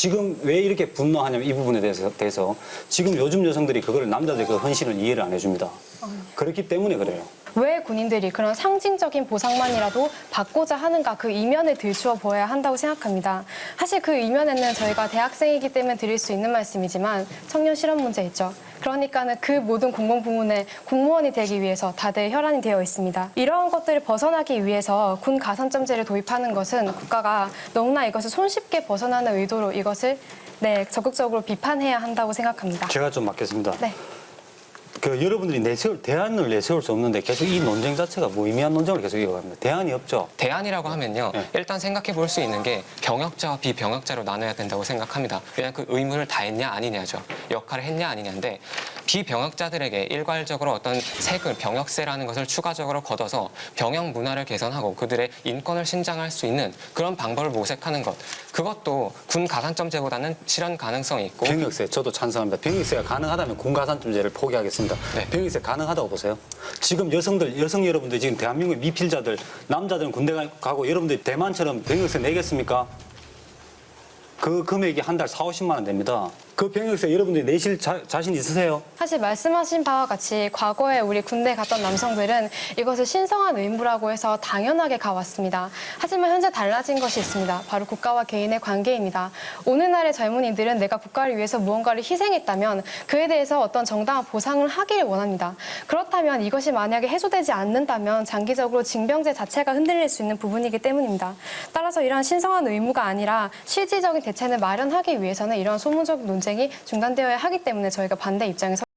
지금 왜 이렇게 분노하냐면 이 부분에 대해서, 대해서 지금 요즘 여성들이 그걸 남자들 그 헌신을 이해를 안 해줍니다. 그렇기 때문에 그래요. 왜 군인들이 그런 상징적인 보상만이라도 받고자 하는가 그 이면을 들추어 보아야 한다고 생각합니다. 사실 그 이면에는 저희가 대학생이기 때문에 드릴 수 있는 말씀이지만 청년 실업 문제 있죠. 그러니까는 그 모든 공공 부문에 공무원이 되기 위해서 다들 혈안이 되어 있습니다. 이러한 것들을 벗어나기 위해서 군 가산점제를 도입하는 것은 국가가 너무나 이것을 손쉽게 벗어나는 의도로 이것을 네, 적극적으로 비판해야 한다고 생각합니다. 제가 좀 맡겠습니다. 네. 그 여러분들이 내세울 대안을 내세울 수 없는데 계속 이 논쟁 자체가 무의미한 논쟁을 계속 이어갑니다. 대안이 없죠. 대안이라고 하면요. 네. 일단 생각해 볼 수 있는 게 병역자와 비병역자로 나눠야 된다고 생각합니다. 왜냐하면 그 의무를 다했냐 아니냐죠. 역할을 했냐 아니냐인데 비병역자들에게 일괄적으로 어떤 세금, 병역세라는 것을 추가적으로 걷어서 병역 문화를 개선하고 그들의 인권을 신장할 수 있는 그런 방법을 모색하는 것. 그것도 군 가산점제보다는 실현 가능성이 있고 병역세 저도 찬성합니다. 병역세가 가능하다면 군 가산점제를 포기하겠습니다. 네. 병역세 가능하다고 보세요. 지금 여성들 여성 여러분들 지금 대한민국 미필자들 남자들은 군대 가- 가고 여러분들 대만처럼 병역세 내겠습니까? 그 금액이 한 달 4, 50만 원 됩니다. 그 병역세 여러분들이 내실 자, 자신 있으세요? 사실 말씀하신 바와 같이 과거에 우리 군대 갔던 남성들은 이것을 신성한 의무라고 해서 당연하게 가왔습니다. 하지만 현재 달라진 것이 있습니다. 바로 국가와 개인의 관계입니다. 오늘날의 젊은이들은 내가 국가를 위해서 무언가를 희생했다면 그에 대해서 어떤 정당한 보상을 하기를 원합니다. 그렇다면 이것이 만약에 해소되지 않는다면 장기적으로 징병제 자체가 흔들릴 수 있는 부분이기 때문입니다. 따라서 이러한 신성한 의무가 아니라 실질적인 대책을 마련하기 위해서는 이러한 소모적 논 쟁이 중단되어야 하기 때문에 저희가 반대 입장에 서